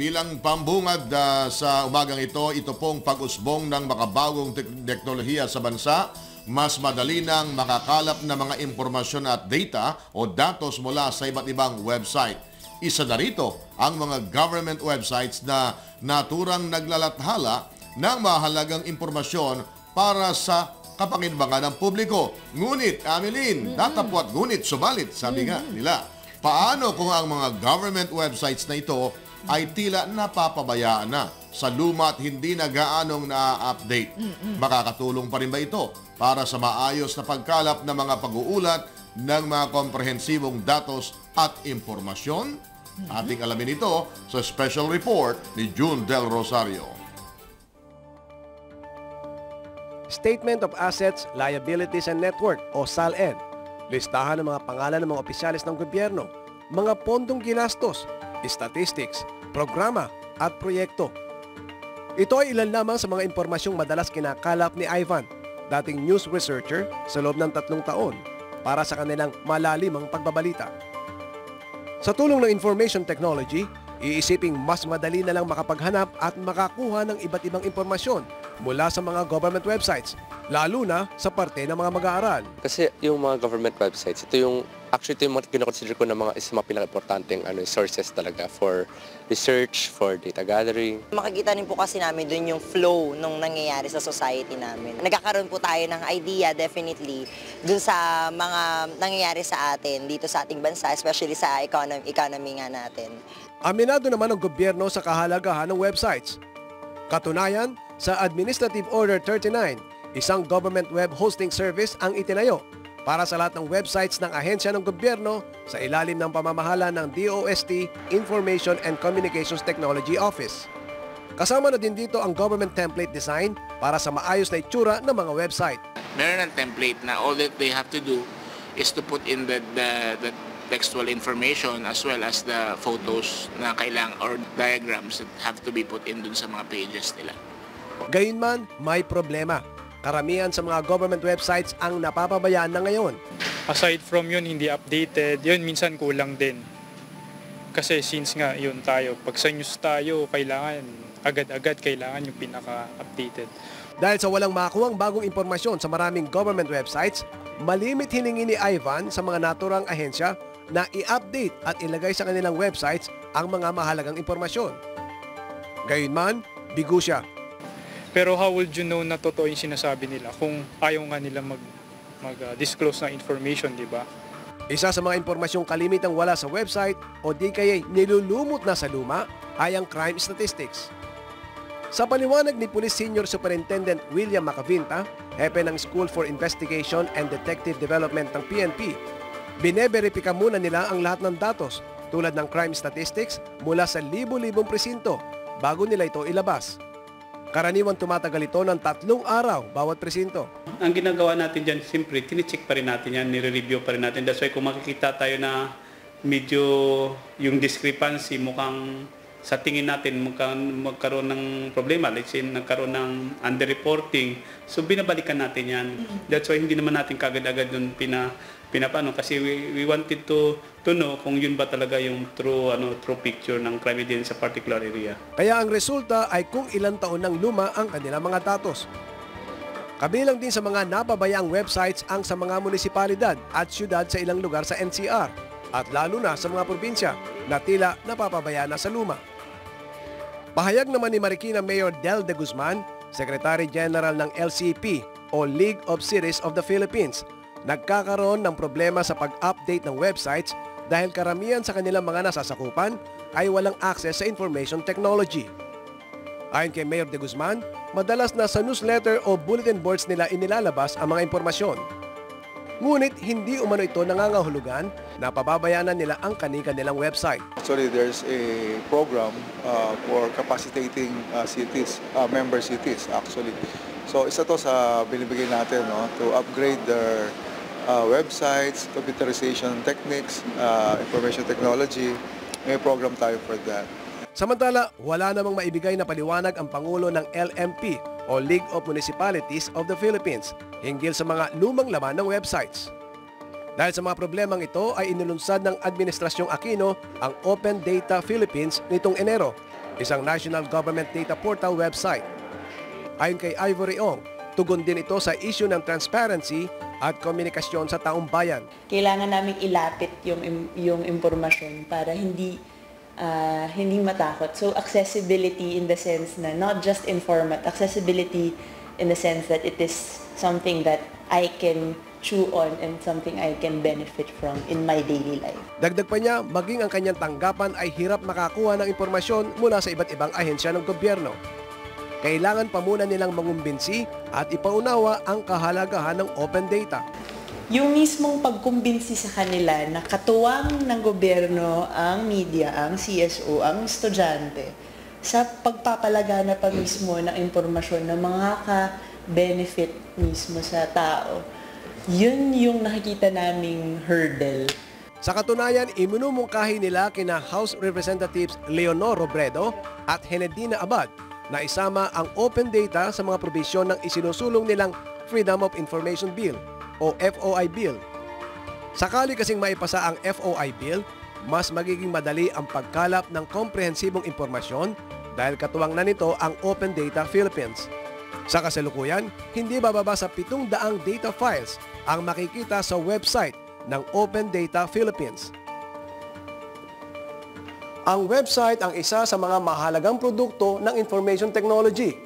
Bilang pambungad ah, sa umagang ito, ito pong pag-usbong ng makabagong tek- teknolohiya sa bansa, mas madali nang makakalap ng mga impormasyon at data o datos mula sa iba't ibang website. Isa na rito ang mga government websites na naturang naglalathala ng mahalagang impormasyon para sa kapakinbangan ng publiko. Ngunit, Ameline, tatapwat ngunit, subalit, sabi nga nila. Paano kung ang mga government websites na ito ay tila napapabayaan na sa luma at hindi na gaanong na-update? Makakatulong pa rin ba ito para sa maayos na pagkalap ng mga pag-uulat ng mga komprehensibong datos at impormasyon? Ating alamin ito sa special report ni June Del Rosario. Statement of Assets, Liabilities and Network o SALN. Listahan ng mga pangalan ng mga opisyalis ng gobyerno, mga pondong ginastos, statistics, programa at proyekto. Ito ay ilan lamang sa mga impormasyong madalas kinakalap ni Ivan, dating news researcher sa loob ng tatlong taon para sa kanilang malalimang pagbabalita. Sa tulong ng information technology, iisiping mas madali na lang makapaghanap at makakuha ng iba't ibang impormasyon mula sa mga government websites, lalo na sa parte ng mga mag-aaral. Kasi yung mga government websites, ito yung, actually ito yung mga kinoconsider ko na mga isa mga pinaka-importanting ano, sources talaga for research, for data gathering. Makikita rin po kasi namin dun yung flow nung nangyayari sa society namin. Nagkakaroon po tayo ng idea definitely dun sa mga nangyayari sa atin dito sa ating bansa, especially sa economy, economy nga natin. Aminado naman ang gobyerno sa kahalagahan ng websites. Katunayan, sa Administrative Order 39, isang government web hosting service ang itinayo para sa lahat ng websites ng ahensya ng gobyerno sa ilalim ng pamamahala ng DOST Information and Communications Technology Office. Kasama na din dito ang government template design para sa maayos na itsura ng mga website. meron ng template na all that they have to do is to put in the, the, the textual information as well as the photos na kailang or diagrams that have to be put in dun sa mga pages nila. Gayunman, may problema. Karamihan sa mga government websites ang napapabayaan na ngayon. aside from yun hindi updated, yun minsan kulang din. Kasi since nga yun tayo, pag sa news tayo, kailangan agad-agad kailangan yung pinaka-updated. Dahil sa walang makuhang bagong impormasyon sa maraming government websites, malimit hiningi ni Ivan sa mga naturang ahensya na i-update at ilagay sa kanilang websites ang mga mahalagang impormasyon. Gayunman, bigo siya. Pero how would you know na totoo yung sinasabi nila kung ayaw nga nila mag mag-disclose ng information, di ba? Isa sa mga impormasyong kalimitang wala sa website o di kaya'y nilulumot na sa luma ay ang crime statistics. Sa paliwanag ni Police Senior Superintendent William Macavinta, hepe ng School for Investigation and Detective Development ng PNP, bineberipika muna nila ang lahat ng datos tulad ng crime statistics mula sa libo-libong presinto bago nila ito ilabas. Karaniwan tumatagal ito ng tatlong araw bawat presinto. Ang ginagawa natin dyan, siyempre, tinicheck pa rin natin yan, nire-review pa rin natin. That's why kung makikita tayo na medyo yung discrepancy mukhang sa tingin natin mukhang magkaroon ng problema. Let's say nagkaroon ng underreporting. So binabalikan natin yan. That's why hindi naman natin kagad-agad doon pina, pinapano. Kasi we, we wanted to, to know kung yun ba talaga yung true, ano, true picture ng crime din sa particular area. Kaya ang resulta ay kung ilang taon ng luma ang kanilang mga datos. Kabilang din sa mga napabayaang websites ang sa mga munisipalidad at syudad sa ilang lugar sa NCR at lalo na sa mga probinsya na tila napapabayaan na sa luma. Pahayag naman ni Marikina Mayor Del de Guzman, Secretary General ng LCP o League of Cities of the Philippines, nagkakaroon ng problema sa pag-update ng websites dahil karamihan sa kanilang mga nasasakupan ay walang access sa information technology. Ayon kay Mayor de Guzman, madalas na sa newsletter o bulletin boards nila inilalabas ang mga impormasyon. Ngunit hindi umano ito nangangahulugan na pababayanan nila ang kani-kanilang website. Actually, there's a program uh, for capacitating uh, cities, uh, member cities actually. So isa to sa binibigay natin no, to upgrade their uh, websites, computerization techniques, uh, information technology. May program tayo for that. Samantala, wala namang maibigay na paliwanag ang Pangulo ng LMP o League of Municipalities of the Philippines hinggil sa mga lumang laman ng websites. Dahil sa mga problemang ito ay inilunsad ng Administrasyong Aquino ang Open Data Philippines nitong Enero isang national government data portal website. Ayon kay Ivory Ong, tugon din ito sa issue ng transparency at komunikasyon sa taong bayan. kailangan namin ilapit yung yung impormasyon para hindi ah, hindi matakot. So accessibility in the sense na not just informat, accessibility in the sense that it is something that I can chew on and something I can benefit from in my daily life. Dagdag pa niya, maging ang kanyang tanggapan ay hirap makakuha ng impormasyon mula sa iba't ibang ahensya ng gobyerno. Kailangan pa muna nilang mangumbinsi at ipaunawa ang kahalagahan ng open data. Yung mismong pagkumbinsi sa kanila na katuwang ng gobyerno, ang media, ang CSO, ang estudyante, sa pagpapalagana pa mismo ng impormasyon na makaka-benefit mismo sa tao. Yun yung nakikita naming hurdle. Sa katunayan, iminumungkahi nila kina House Representatives Leonor Robredo at Henedina Abad na isama ang open data sa mga probisyon ng isinusulong nilang Freedom of Information Bill o FOI Bill. Sakali kasing maipasa ang FOI Bill, mas magiging madali ang pagkalap ng komprehensibong impormasyon dahil katuwang na nito ang Open Data Philippines. Sa kasalukuyan, hindi bababa sa 700 data files ang makikita sa website ng Open Data Philippines. Ang website ang isa sa mga mahalagang produkto ng information technology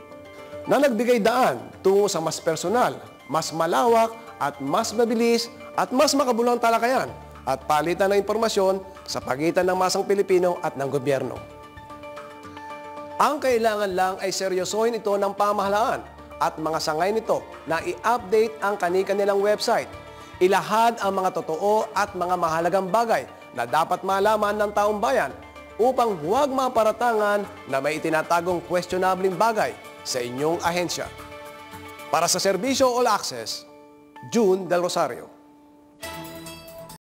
na nagbigay daan tungo sa mas personal, mas malawak at mas mabilis at mas makabulang talakayan at palitan ng impormasyon sa pagitan ng masang Pilipino at ng gobyerno. Ang kailangan lang ay seryosohin ito ng pamahalaan at mga sangay nito na i-update ang kani-kanilang website. Ilahad ang mga totoo at mga mahalagang bagay na dapat malaman ng taong bayan upang huwag maparatangan na may itinatagong questionabling bagay sa inyong ahensya. Para sa Serbisyo All Access, June Del Rosario.